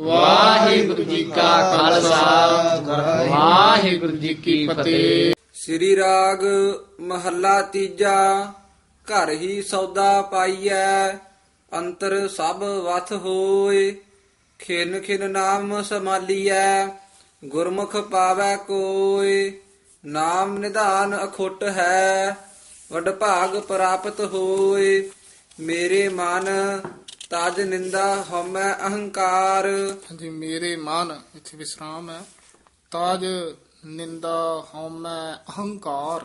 ਵਾਹਿਗੁਰੂ ਜੀ ਕਾ ਖਾਲਸਾ। ਵਾਹਿਗੁਰੂ ਜੀ ਕੀ ਫਤਿਹ। ਸ੍ਰੀ ਰਾਗ ਮਹੱਲਾ ਤੀਜਾ, ਘਰ ਹੀ ਸੌਦਾ ਪਾਈਐ, ਅੰਤਰ ਸਭ ਵਥ ਹੋਏ। ਖਿਨ ਖਿਨ ਨਾਮ ਸਮਾਲੀਐ, ਗੁਰਮੁਖ ਪਾਵੈ ਕੋਇ ਨਾਮ ਨਿਧਾਨ ਅਖੁੱਟ ਹੈ ਵਡ ਭਾਗ ਪ੍ਰਾਪਤ ਹੋਏ। ਮੇਰੇ ਮਨ ਤਜ ਨਿੰਦਾ ਹਉਮੈ ਅਹੰਕਾਰ। ਹਾਂਜੀ ਮੇਰੇ ਮਨ ਇੱਥੇ ਵਿਸਰਾਮ ਹੈ। ਤਾਜ ਨਿੰਦਾ ਹਉਮੈ ਅਹੰਕਾਰ।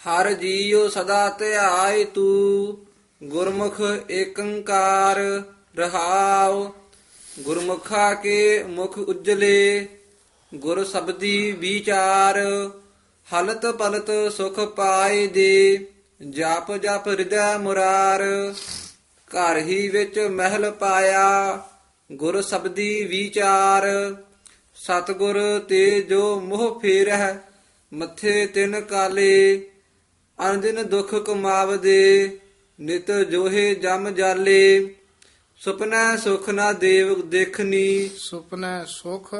ਹਰ ਜੀਉ ਸਦਾ ਧਿਆਇ ਤੂ ਗੁਰਮੁਖ ਏਕੰਕਾਰ ਰਹਾਉ। ਗੁਰਮੁਖਾ ਕੇ ਮੁਖ ਉਜਲੇ ਗੁਰ ਸਬਦੀ ਵਿਚਾਰ। ਹਲਤ ਪਲਤ ਸੁਖ ਪਾਏ ਦੇ ਜਪ ਜਪ ਹਿਰਦੈ ਮੁਰਾਰ। ਘਰ ਹੀ ਵਿੱਚ ਮਹਿਲ ਪਾਇਆ ਗੁਰ ਸਬਦੀ ਵਿਚਾਰ। ਸਤਗੁਰ ਤੇ ਜੋ ਮੋਹ ਫੇਰਹਿ ਮੱਥੇ ਤਿਨ ਕਾਲੇ। ਅਨਦਿਨ ਦੁਖ ਕਮਾਵਦੇ ਨਿਤ ਜੋਹੇ ਜਮ ਜਾਲੇ। ਸੁਪਨਾ ਸੁਖ ਨਾ ਦੇਵ ਦੇਖਨੀ। ਸੁਪਨੇ ਸੁਖ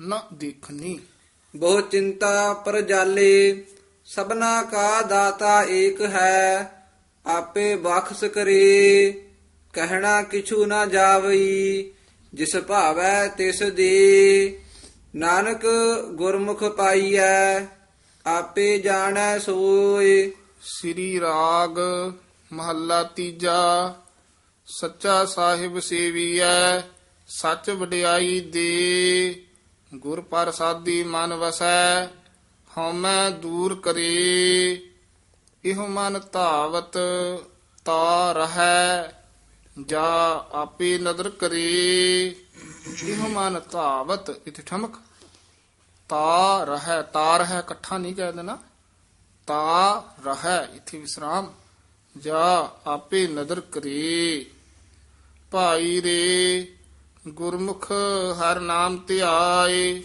ਨ ਦੇਖਨੀ। ਬਹੁ ਚਿੰਤਾ ਪਰ ਜਾਲੇ ਸਬਨਾ ਕਾ ਦਾਤਾ ਏਕ ਹੈ। ਆਪੇ ਬਖਸ਼ ਕਰੇ, ਕਹਿਣਾ ਕਿਛੂ ਨਾ ਜਾਵਈ, ਜਿਸ ਭਾਵੈ ਤਿਸ ਦੇ। ਨਾਨਕ ਗੁਰਮੁਖ ਪਾਈਐ, ਆਪੇ ਜਾਣੈ ਸੋਏ। ਸ੍ਰੀ ਰਾਗ ਮਹੱਲਾ ਤੀਜਾ, ਸੱਚਾ ਸਾਹਿਬ ਸੇਵੀਐ, ਸੱਚ ਵਡਿਆਈ ਦੇ। ਗੁਰ ਪ੍ਰਸਾਦੀ ਮਨ ਵਸੈ, ਹਉਮੈ ਦੂਰ ਕਰੇ। ਇਹੋ ਮਨ ਧਾਵਤ, ਤਾ ਰਹੈ, ਜਾ ਆਪੇ ਨਦਰ ਕਰੇ। ਇਹੋ ਮਨ ਧਾਵਤ, ਇਥੇ ਠਮਕ। ਤਾ ਰਹੈ ਤਾਰ ਰਹੈ ਇਕੱਠਾ ਨਹੀਂ ਕਹਿ ਦੇਣਾ। ਤਾ ਰਹੈ, ਇਥੇ ਵਿਸਰਾਮ। ਜਾ ਆਪੇ ਨਦਰ ਕਰੇ। ਭਾਈ ਰੇ, ਗੁਰਮੁਖ ਹਰ ਨਾਮ ਧਿਆਏ।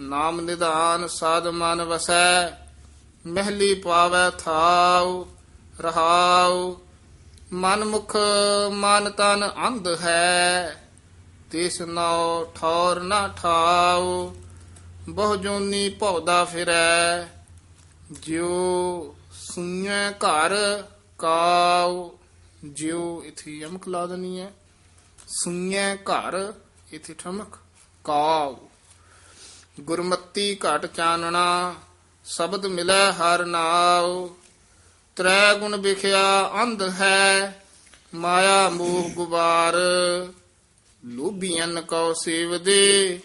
ਨਾਮ ਨਿਧਾਨ ਸਾਧ ਮਨ ਵਸੈ। ਮਹਿਲੀ ਪਾਵੈ ਥਾਉ, ਰਹਾਉ। ਮਨ ਮੁਖ ਮਨ ਤਨ ਅੰਧ ਹੈ, ਤਿਸ ਨਾਉ ਠੌਰ ਨਾ ਠਾਉ। ਬਹੁ ਜੋਨੀ ਭਉਦਾ ਫਿਰੈ, ਜਿਉ ਸੁਣੈ ਘਰ ਕਾਉ। ਜਿਉ ਇਥੇ ਯਮਕ ਲਾ ਦਨੀ ਹੈ ਸੁਣੈ ਘਰ ਇਥੇ ਠਮਕ ਕਾਉ। ਗੁਰਮਤੀ ਘਟ ਚਾਨਣਾ ਸ਼ਬਦ ਮਿਲੈ ਹਰ ਨਾਉ। ਤ੍ਰੈ ਗੁਣ ਵਿਖਿਆ ਅੰਧ ਹੈ, ਮਾਇਆ ਮੋਹ ਗੁਬਾਰ। ਲੋਭੀਆਂ ਕਉ ਸੇਵਦੇ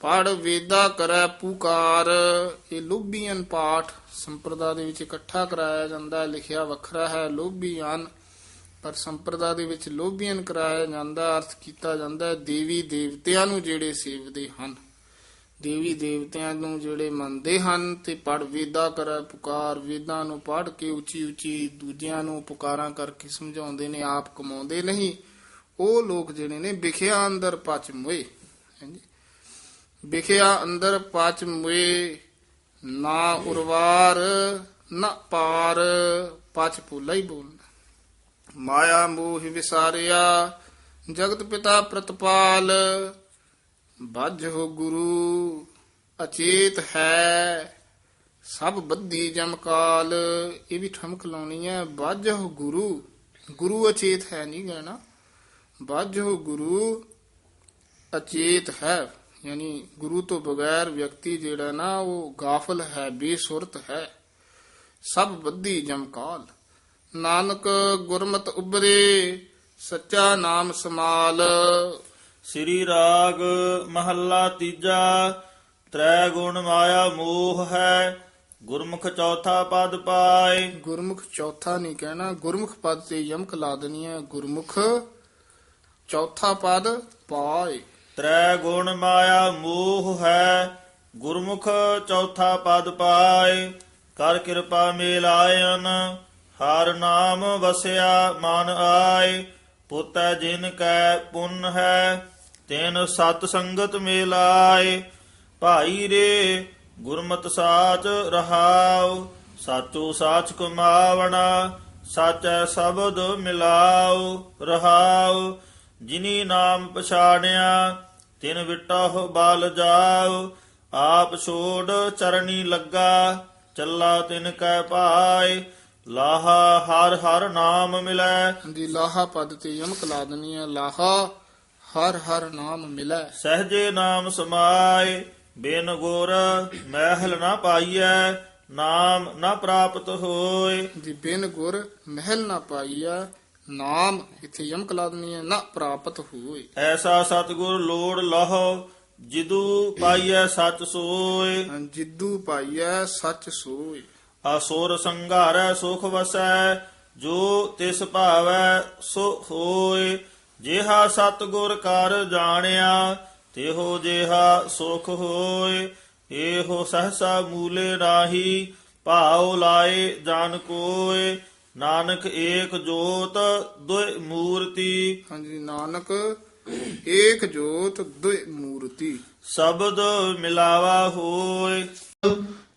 ਪੜ ਵੇਦਾ ਕਰੈ ਪੁਕਾਰ। ਇਹ ਲੋਭੀਆਂ ਪਾਠ ਸੰਪਰਦਾ ਦੇ ਵਿੱਚ ਇਕੱਠਾ ਕਰਾਇਆ ਜਾਂਦਾ ਹੈ, ਲਿਖਿਆ ਵੱਖਰਾ ਹੈ ਲੋਭੀਆਂ ਪਰ ਸੰਪਰਦਾ ਦੇ ਵਿੱਚ ਲੋਭੀਆਂ ਕਰਾਇਆ ਜਾਂਦਾ, ਅਰਥ ਕੀਤਾ ਜਾਂਦਾ ਹੈ ਦੇਵੀ ਦੇਵਤਿਆਂ ਨੂੰ ਜਿਹੜੇ ਸੇਵਦੇ ਹਨ। ਦੇਵੀ ਦੇਵਤਿਆਂ ਨੂੰ ਜਿਹੜੇ ਮੰਨਦੇ ਹਨ ਤੇ ਪੜ ਵੇਦਾ ਕਰੈ, ਪੁਕਾਰ ਵੇਦਾਂ ਨੂੰ ਪੜ ਕੇ ਉੱਚੀ ਉੱਚੀ ਦੂਜਿਆਂ ਨੂੰ ਪੁਕਾਰਾਂ ਕਰਕੇ ਸਮਝਾਉਂਦੇ ਨੇ, ਆਪ ਕਮਾਉਂਦੇ ਨਹੀਂ। ਉਹ ਲੋਕ ਜਿਹੜੇ ਨੇ, ਵਿਖਿਆ ਅੰਦਰ ਪਚ ਮੋਏ ਹਾਂਜੀ। ਵਿਖਿਆ ਅੰਦਰ ਪਚ ਮੋਏ ਨਾ ਉਰਵਾਰ, ਨਾ ਪਾਰ, ਪਚ ਭੁੱਲਾ ਹੀ ਬੋਲਣਾ। ਮਾਇਆ ਮੋਹ ਵਿਸਾਰਿਆ, ਜਗਤ ਪਿਤਾ ਪ੍ਰਤਪਾਲ ਬਾਝੋ ਗੁਰੂ, ਅਚੇਤ ਹੈ। ਸਭ ਬੱਧੀ ਜਮਕਾਲ ਇਹ ਵੀ ਠਮਕ ਲਾਉਣੀ ਹੈ। ਬਾਝੋ ਗੁਰੂ ਗੁਰੂ ਅਚੇਤ ਹੈ ਨਹੀਂ ਕਹਿਣਾ। ਬਾਝੋ ਗੁਰੂ, ਅਚੇਤ ਹੈ। ਯਾਨੀ ਗੁਰੂ ਤੋਂ ਬਗੈਰ ਵਿਅਕਤੀ ਜਿਹੜਾ ਨਾ, ਉਹ ਗਾਫਲ ਹੈ, ਬੇਸੁਰਤ ਹੈ। ਸਭ ਬੱਧੀ ਜਮਕਾਲ ਨਾਨਕ ਗੁਰਮਤ ਉਬਰੇ ਸੱਚਾ ਨਾਮ ਸਮਾਲ। ਸ੍ਰੀ ਰਾਗ ਮਹੱਲਾ ਤੀਜਾ ਤ੍ਰੈ ਗੁਣ ਮਾਇਆ ਮੋਹ ਹੈ ਗੁਰਮੁਖ ਚੌਥਾ ਪਦ ਪਾਏ। ਗੁਰਮੁਖ ਚੌਥਾ ਨਹੀਂ ਕਹਿਣਾ ਗੁਰਮੁਖ ਪਦ ਤੇ ਯਮਕ ਲਾ ਦੇਣੀ ਹੈ ਗੁਰਮੁਖ ਚੌਥਾ ਪਦ ਪਾਏ। ਤ੍ਰੈ ਗੁਣ ਮਾਇਆ ਮੋਹ ਹੈ ਗੁਰਮੁਖ ਚੌਥਾ ਪਦ ਪਾਏ। ਕਰ ਕਿਰਪਾ ਮੇਲਾਇਨ ਹਰ ਨਾਮ ਵਸਿਆ ਮਨ ਆਏ। ਪੁੱਤੈ ਜਿਨ ਕੈ ਪੁੰਨ ਹੈ, ਤੈਨ ਸਤ ਸੰਗਤ ਮੇਲਾਏ। ਭਾਈ ਰੇ, ਗੁਰਮਤਿ ਸਾਚ ਰਹਾਉ, ਸਾਚੋ ਸਾਚ ਕਮਾਵਣਾ, ਸਾਚੈ ਸ਼ਬਦ ਮਿਲਾਉ, ਰਹਾਉ। ਜਿਨੀ ਨਾਮ ਪਛਾਣਿਆ, ਤਿਨ ਵਿਟਹੁ ਬਾਲ ਜਾਉ। ਆਪ ਛੋੜ ਚਰਣੀ ਲੱਗਾ, ਚੱਲਾ ਤਿਨ ਕੈ ਪਾਏ ਲਾਹਾ ਹਰ ਹਰ ਨਾਮ ਮਿਲੈ। ਹਾਂਜੀ ਲਾਹਾ ਪਦ ਤੇ ਯਮਕ ਲਾ ਦੇਣੀ ਹੈ ਲਾਹਾ ਹਰ ਹਰ ਨਾਮ ਮਿਲੈ। ਸਹਜੇ ਨਾਮ ਸਮਾਏ ਬਿਨ ਗੁਰ ਮਹਿਲ ਨਾ ਪਾਈਐ ਨਾਮ ਨਾ ਪ੍ਰਾਪਤ ਹੋਏ। ਜੀ ਬਿਨ ਗੁਰ ਮਹਿਲ ਨਾ ਪਾਈਆ ਨਾਮ ਇੱਥੇ ਯਮਕ ਲਾ ਦੇਣੀ ਹੈ ਨਾ ਪ੍ਰਾਪਤ ਹੋਏ। ਐਸਾ ਸਤਿਗੁਰ ਲੋੜ ਲਹੋ ਜਿਦੂ ਪਾਈਐ ਸਚ ਸੋਏ। ਜਿੱਦੂ ਪਾਈਐ ਸੱਚ ਸੋਏ। ਅਸੁਰ ਸੰਘਾਰੈ ਸੁਖ ਵਸੈ ਜੋ ਤਿਸ ਭਾਵੈ ਸੋ ਹੋਏ। ਜਿਹਾ ਸਤਿਗੁਰ ਕਰ ਜਾਣਿਆ ਤਿਹੋ ਜਿਹਾ ਸੁਖ ਹੋਏ। ਇਹੋ ਸਹਸਾ ਮੂਲੇ ਰਾਹੀ ਭਾਉ ਲਾਏ ਜਨ ਕੋਏ। ਨਾਨਕ ਏਕ ਜੋਤ ਦੁਇ ਮੂਰਤੀ। ਹਾਂਜੀ ਨਾਨਕ ਏਕ ਜੋਤ ਦੁਇ ਮੂਰਤੀ। ਸ਼ਬਦ ਮਿਲਾਵਾ ਹੋਏ।